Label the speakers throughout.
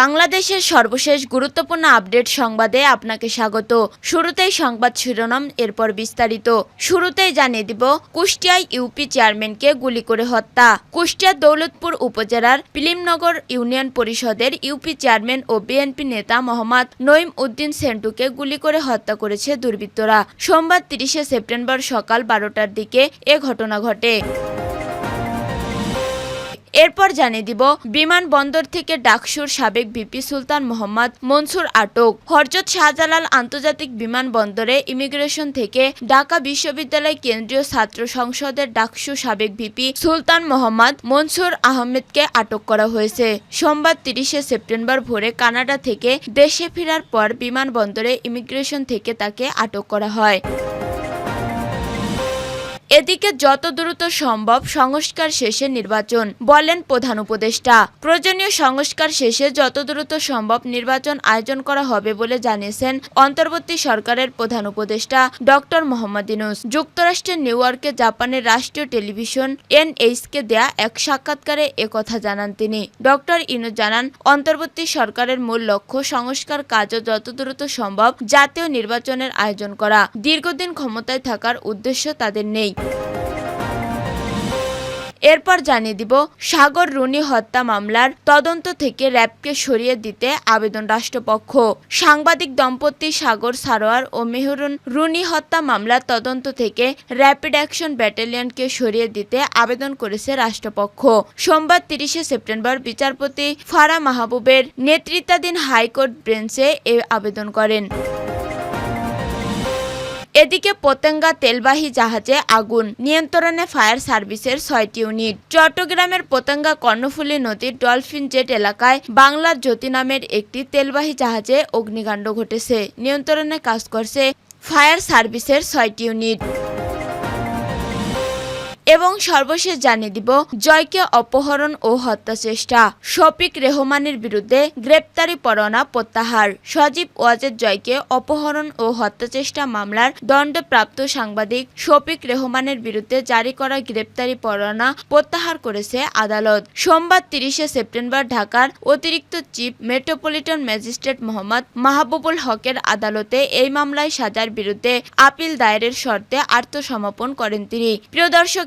Speaker 1: বাংলাদেশের সর্বশেষ গুরুত্বপূর্ণ আপডেট সংবাদে আপনাকে স্বাগত। শুরুতেই সংবাদ শিরোনাম, এরপর বিস্তারিত। শুরুতেই জানিয়ে দিব, কুষ্টিয়ায় ইউপি চেয়ারম্যানকে গুলি করে হত্যা। কুষ্টিয়ার দৌলতপুর উপজেলার পিলিমনগর ইউনিয়ন পরিষদের ইউপি চেয়ারম্যান ও বিএনপি নেতা মোহাম্মদ নঈম উদ্দিন সেন্টুকে গুলি করে হত্যা করেছে দুর্বৃত্তরা। সোমবার তিরিশে সেপ্টেম্বর সকাল বারোটার দিকে এ ঘটনা ঘটে। এরপর জানিয়ে দিব, বিমানবন্দর থেকে ডাকসুর সাবেক ভিপি সুলতান মোহাম্মদ মনসুর আটক। হরজত শাহজালাল আন্তর্জাতিক বিমানবন্দরে ইমিগ্রেশন থেকে ঢাকা বিশ্ববিদ্যালয় কেন্দ্রীয় ছাত্র সংসদের ডাকসু সাবেক ভিপি সুলতান মোহাম্মদ মনসুর আহমেদকে আটক করা হয়েছে। সোমবার তিরিশে সেপ্টেম্বর ভোরে কানাডা থেকে দেশে ফেরার পর বিমানবন্দরে ইমিগ্রেশন থেকে তাকে আটক করা হয়। এদিকে যত দ্রুত সম্ভব সংস্কার শেষে নির্বাচন, বলেন প্রধান উপদেষ্টা। প্রয়োজনীয় সংস্কার শেষে যত দ্রুত সম্ভব নির্বাচন আয়োজন করা হবে বলে জানিয়েছেন অন্তর্বর্তী সরকারের প্রধান উপদেষ্টা ডক্টর মোহাম্মদ ইনুস যুক্তরাষ্ট্রের নিউ ইয়র্কে জাপানের রাষ্ট্রীয় টেলিভিশন এনএইচকে দেয়া এক সাক্ষাৎকারে একথা জানান তিনি। ডক্টর ইনুস জানান, অন্তর্বর্তী সরকারের মূল লক্ষ্য সংস্কার কাজও যত দ্রুত সম্ভব জাতীয় নির্বাচনের আয়োজন করা। দীর্ঘদিন ক্ষমতায় থাকার উদ্দেশ্য তাদের নেই। এরপর জানিয়ে দিব, সাগর রুনি হত্যা মামলার তদন্ত থেকে র্যাবকে সরিয়ে দিতে আবেদন রাষ্ট্রপক্ষ। সাংবাদিক দম্পতি সাগর সারোয়ার ও মেহরুন রুনি হত্যা মামলার তদন্ত থেকে র্যাপিড অ্যাকশন ব্যাটালিয়নকে সরিয়ে দিতে আবেদন করেছে রাষ্ট্রপক্ষ। সোমবার তিরিশে সেপ্টেম্বর বিচারপতি ফারা মাহবুবের নেতৃত্বাধীন হাইকোর্ট বেঞ্চে এ আবেদন করেন। এদিকে পতেঙ্গা তেলবাহী জাহাজে আগুন, নিয়ন্ত্রণে ফায়ার সার্ভিসের ছয়টি ইউনিট। চট্টগ্রামের পতেঙ্গা কর্ণফুলী নদীর ডলফিন জেট এলাকায় বাংলার জ্যোতি নামের একটি তেলবাহী জাহাজে অগ্নিকাণ্ড ঘটেছে। নিয়ন্ত্রণে কাজ করছে ফায়ার সার্ভিসের ছয়টি ইউনিট। এবং সর্বশেষ জানিয়ে দিব, জয়কে অপহরণ ও হত্যা চেষ্টা। শফিক রেহমানের বিরুদ্ধে গ্রেপ্তারি পরোয়ানা প্রত্যাহার। সজীব ওয়াজেদ জয়কে অপহরণ ও হত্যা চেষ্টা মামলার দণ্ডপ্রাপ্ত সাংবাদিক শফিক রেহমানের বিরুদ্ধে জারি করা গ্রেপ্তারি পরোয়ানা প্রত্যাহার করেছে আদালত। সোমবার তিরিশে সেপ্টেম্বর ঢাকার অতিরিক্ত chief metropolitan magistrate Mohammad Mahbubul হকের আদালতে এই মামলায় সাজার বিরুদ্ধে আপিল দায়েরের শর্তে আত্মসমর্পণ করেন তিনি। প্রিয় দর্শক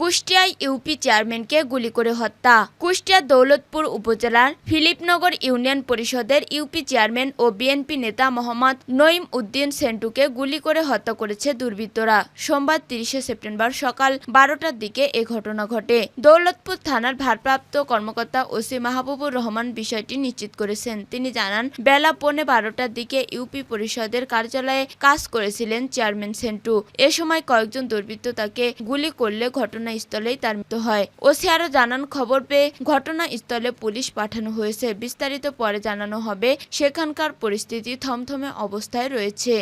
Speaker 1: কুষ্টিয়ায় ইউপি চেয়ারম্যানকে গুলি করে হত্যা। কুষ্টিয়া দৌলতপুর উপজেলার ফিলিপনগর ইউনিয়ন পরিষদের ইউপি চেয়ারম্যান ও বিএনপি নেতা মোহাম্মদ নঈম উদ্দিন সেন্টুকে গুলি করে হত্যা করেছে দুর্বৃত্তরা। সোমবার তিরিশে সেপ্টেম্বর সকাল বারোটার দিকে এ ঘটনা ঘটে। দৌলতপুর থানার ভারপ্রাপ্ত কর্মকর্তা ওসি মাহবুবুর রহমান বিষয়টি নিশ্চিত করেছেন। তিনি জানান, বেলা পৌনে বারোটার দিকে ইউপি পরিষদের কার্যালয়ে কাজ করেছিলেন চেয়ারম্যান সেন্টু। এ সময় কয়েকজন দুর্বৃত্ত তাকে গুলি করলে ঘটনাস্থলেই তার মৃত্যু হয়। ওসি আরও জানান, খবর পেয়ে ঘটনাস্থলে পুলিশ পাঠানো হয়েছে। বিস্তারিত পরে জানানো হবে সেখানকার পরিস্থিতি, থমথমে অবস্থায় রয়েছে।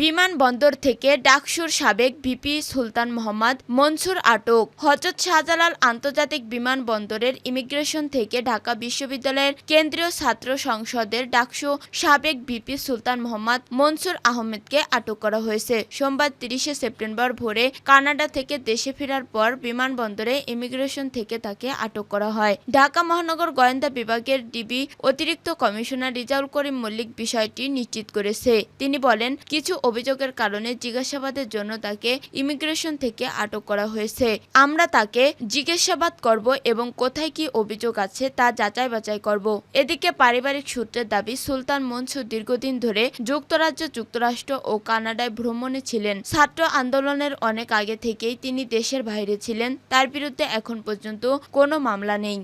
Speaker 1: বিমানবন্দর থেকে ডাকসুর সাবেক ভিপি সুলতান মোহাম্মদ মনসুর আটক। হজরত শাহজালাল আন্তর্জাতিক বিমানবন্দরের ইমিগ্রেশন থেকে ঢাকা বিশ্ববিদ্যালয়ের কেন্দ্রীয় ছাত্র সংসদের ডাকসু সাবেক ভিপি সুলতান মোহাম্মদ মনসুর আহমেদকে আটক করা হয়েছে। সোমবার তিরিশে সেপ্টেম্বর ভোরে কানাডা থেকে দেশে ফেরার পর বিমানবন্দরে ইমিগ্রেশন থেকে তাকে আটক করা হয়। ঢাকা মহানগর গোয়েন্দা বিভাগের ডিবি অতিরিক্ত কমিশনার রিজাউল করিম মল্লিক বিষয়টি নিশ্চিত করেছে। তিনি বলেন, কিছু অভিযোগের কারণে জিজ্ঞাসাবাদের জন্য তাকে ইমিগ্রেশন থেকে আটক করা হয়েছে। আমরা তাকে জিজ্ঞাসাবাদ করব এবং কোথায় কি অভিযোগ আছে তা যাচাই বাছাই করব। এদিকে পারিবারিক সূত্রের দাবি, সুলতান মনসুর দীর্ঘদিন ধরে যুক্তরাজ্য, যুক্তরাষ্ট্র ও কানাডায় ভ্রমণে ছিলেন। ছাত্র আন্দোলনের অনেক আগে থেকেই তিনি দেশের বাইরে ছিলেন। তার বিরুদ্ধে এখন পর্যন্ত কোনো মামলা নেই।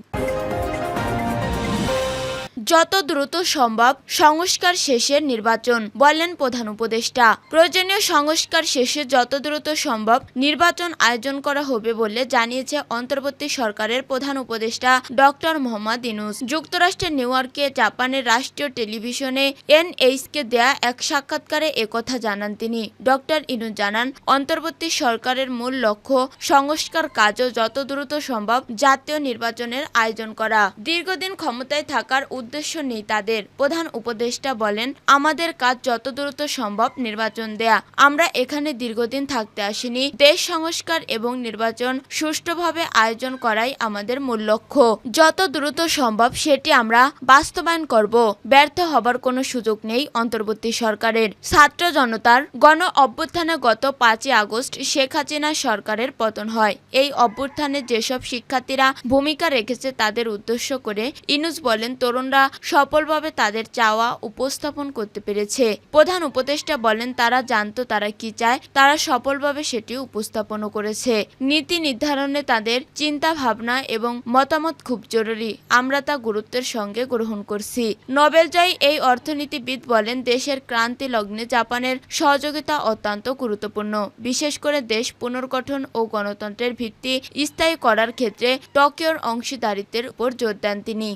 Speaker 1: যত দ্রুত সম্ভব সংস্কার শেষের নির্বাচন বললেন প্রধান উপদেষ্টা। প্রয়োজনীয় সংস্কার শেষে যত দ্রুত সম্ভব নির্বাচন আয়োজন করা হবে বলে জানিয়েছে অন্তর্বর্তী সরকারের প্রধান উপদেষ্টা ডক্টর মোহাম্মদ ইনুস যুক্তরাষ্ট্রের নিউ ইয়র্কে, জাপানের রাষ্ট্রীয় টেলিভিশনে এনএইচকে দেয়া এক সাক্ষাৎকারে একথা জানান তিনি। ডক্টর ইনুস জানান, অন্তর্বর্তী সরকারের মূল লক্ষ্য সংস্কার কাজও যত দ্রুত সম্ভব জাতীয় নির্বাচনের আয়োজন করা। দীর্ঘদিন ক্ষমতায় থাকার উদ্দেশ্য নেই তাদের। প্রধান উপদেষ্টা বলেন, আমাদের কাজ যত দ্রুত সম্ভব নির্বাচন দেয়া। আমরা এখানে দীর্ঘদিন থাকতে আসিনি। দেশ সংস্কার এবং নির্বাচন সুষ্ঠুভাবে আয়োজন করাই আমাদের মূল লক্ষ্য। যত দ্রুত সম্ভব সেটি আমরা বাস্তবায়ন করব। ব্যর্থ হবার কোনো সুযোগ নেই অন্তর্বর্তী সরকারের। ছাত্র জনতার গণ অভ্যুত্থানে গত পাঁচই আগস্ট শেখ হাসিনা সরকারের পতন হয়। এই অভ্যুত্থানে যেসব শিক্ষার্থীরা ভূমিকা রেখেছে তাদের উদ্দেশ্য করে ইনুস বলেন, তরুণরা সফলভাবে তাদের চাওয়া উপস্থাপন করতে পেরেছে। প্রধান উপদেষ্টা বলেন, তারা জানতো তারা কি চায়, তারা সফলভাবে সেটি উপস্থাপনও করেছে। নীতি নির্ধারণে তাদের চিন্তা ভাবনা এবং মতামত খুব জরুরি। আমরা তা গুরুত্বের সঙ্গে গ্রহণ করছি। নোবেলজয়ী এই অর্থনীতিবিদ বলেন, দেশের ক্রান্তি লগ্নে জাপানের সহযোগিতা অত্যন্ত গুরুত্বপূর্ণ। বিশেষ করে দেশ পুনর্গঠন ও গণতন্ত্রের ভিত্তি স্থায়ী করার ক্ষেত্রে টোকিওর অংশীদারিত্বের উপর জোর দেন তিনি।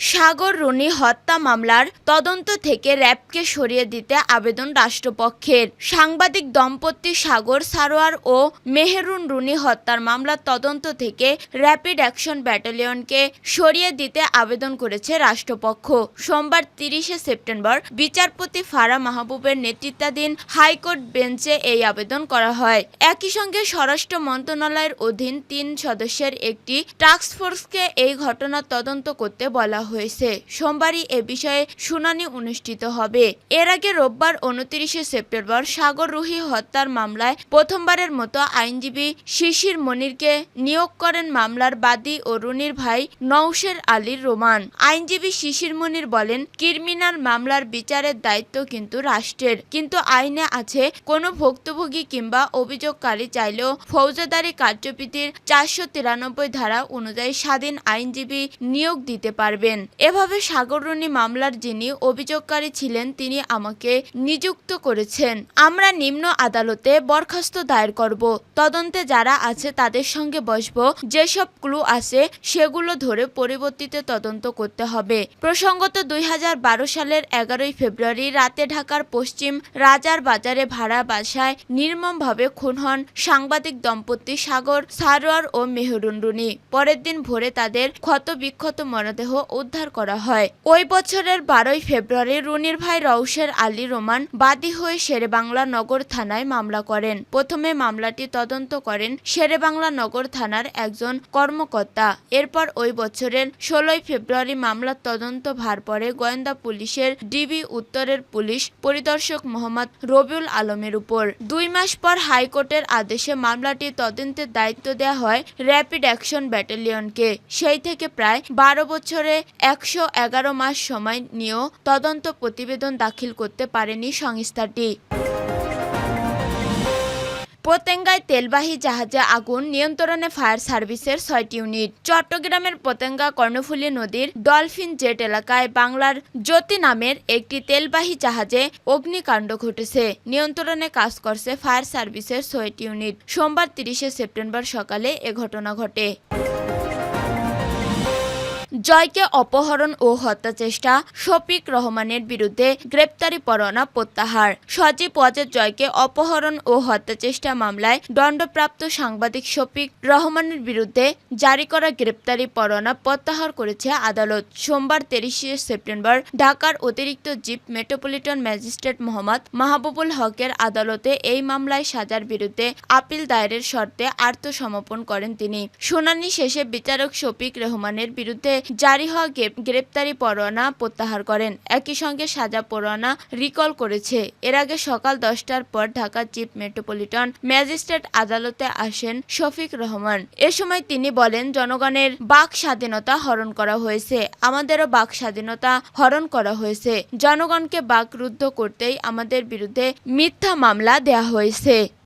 Speaker 1: সাগর রুনি হত্যা মামলার তদন্ত থেকে র্যাবকে সরিয়ে দিতে আবেদন রাষ্ট্রপক্ষের। সাংবাদিক দম্পতি সাগর সারোয়ার ও মেহেরুন রুনি হত্যার মামলার তদন্ত থেকে র্যাপিড অ্যাকশন ব্যাটালিয়নকে সরিয়ে দিতে আবেদন করেছে রাষ্ট্রপক্ষ। সোমবার তিরিশে সেপ্টেম্বর বিচারপতি ফারা মাহবুবের নেতৃত্বাধীন হাইকোর্ট বেঞ্চে এই আবেদন করা হয়। একই সঙ্গে স্বরাষ্ট্র মন্ত্রণালয়ের অধীন তিন সদস্যের একটি টাস্ক ফোর্সকে এই ঘটনার তদন্ত করতে বলা হয়েছে। সোমবারই এ বিষয়ে শুনানি অনুষ্ঠিত হবে। এর আগে রোববার উনত্রিশে সেপ্টেম্বর সাগর রুহি হত্যার মামলায় প্রথমবারের মতো আইনজীবী শিশির মনিরকে নিয়োগ করেন মামলার বাদী ও রুনির ভাই নৌশের আলীর রোমান। আইনজীবী শিশির মনির বলেন, ক্রিমিনাল মামলার বিচারের দায়িত্ব কিন্তু রাষ্ট্রের। কিন্তু আইনে আছে কোনো ভুক্তভোগী কিংবা অভিযোগকারী চাইলেও ফৌজদারি কার্যবিধির চারশো তিরানব্বই ধারা অনুযায়ী স্বাধীন আইনজীবী নিয়োগ দিতে পারবেন। এভাবে সাগররণী মামলার যিনি অভিযোগকারী ছিলেন, তিনি আমাকে নিযুক্ত করেছেন। আমরা নিম্ন আদালতে বরখাস্ত দায়ের করব। তদন্তে যারা আছে, তাদের সঙ্গে বসব। যেসব ক্লু আছে, সেগুলো ধরে পরিবর্তিত তদন্ত করতে হবে। প্রসঙ্গত, দুই সালের এগারোই ফেব্রুয়ারি রাতে ঢাকার পশ্চিম রাজার বাজারে ভাড়া বাসায় নির্মমভাবে খুন হন সাংবাদিক দম্পতি সাগর সারোয়ার ও মেহরুন রুনি পরের দিন ভোরে তাদের ক্ষত বিক্ষত মরদেহ উদ্ধার করা হয়। ওই বছরের বারোই ফেব্রুয়ারি রুনির ভাই রৌশের আলী রোমান বাদী হয়ে শেরেবাংলা নগর থানায় মামলা করেন। প্রথমে মামলাটি তদন্ত করেন শেরেবাংলা নগর থানার একজন কর্মকর্তা। এরপর ওই বছরের ষোলোই ফেব্রুয়ারি মামলার তদন্ত ভার পড়ে গোয়েন্দা পুলিশের ডিবি উত্তরের পুলিশ পরিদর্শক মোহাম্মদ রবিউল আলমের উপর। দুই মাস পর হাইকোর্টের আদেশে মামলাটি তদন্তের দায়িত্ব দেওয়া হয় র্যাপিড অ্যাকশন ব্যাটালিয়নকে। সেই থেকে প্রায় বারো বছরে একশো এগারো মাস সময় নিয়েও তদন্ত প্রতিবেদন দাখিল করতে পারেনি সংস্থাটি। পতেঙ্গায় তেলবাহী জাহাজে আগুন, নিয়ন্ত্রণে ফায়ার সার্ভিসের ছয়টি ইউনিট। চট্টগ্রামের পতেঙ্গা কর্ণফুলী নদীর ডলফিন জেট এলাকায় বাংলার জ্যোতি নামের একটি তেলবাহী জাহাজে অগ্নিকাণ্ড ঘটেছে। নিয়ন্ত্রণে কাজ করছে ফায়ার সার্ভিসের ছয়টি ইউনিট। সোমবার তিরিশে সেপ্টেম্বর সকালে এ ঘটনা ঘটে। জয়কে অপহরণ ও হত্যা চেষ্টা শফিক রহমানের বিরুদ্ধে গ্রেপ্তারি পরোয়ানা প্রত্যাহার। সজীব ওয়াজেদ জয়কে অপহরণ ও হত্যা চেষ্টা মামলায় দণ্ডপ্রাপ্ত সাংবাদিক শফিক রহমানের বিরুদ্ধে জারি করা গ্রেপ্তারি পরোয়ানা প্রত্যাহার করেছে আদালত। সোমবার তিরিশে সেপ্টেম্বর ঢাকার অতিরিক্ত chief metropolitan magistrate Mohammad Mahbubul হকের আদালতে এই মামলায় সাজার বিরুদ্ধে আপিল দায়েরের শর্তে আত্মসমর্পণ করেন তিনি। শুনানি শেষে বিচারক শফিক রহমানের বিরুদ্ধে জারি হওয়া গ্রেপ্তারি পরোয়ানা প্রত্যাহার করেন। একই সঙ্গে সাজা পরোয়ানা রিকল করেছে। এর আগে সকাল দশটার পর ঢাকা চিফ মেট্রোপলিটন ম্যাজিস্ট্রেট আদালতে আসেন শফিক রহমান। এ সময় তিনি বলেন, জনগণের বাক স্বাধীনতা হরণ করা হয়েছে। আমাদেরও বাক স্বাধীনতা হরণ করা হয়েছে। জনগণকে বাকরুদ্ধ করতেই আমাদের বিরুদ্ধে মিথ্যা মামলা দেয়া হয়েছে।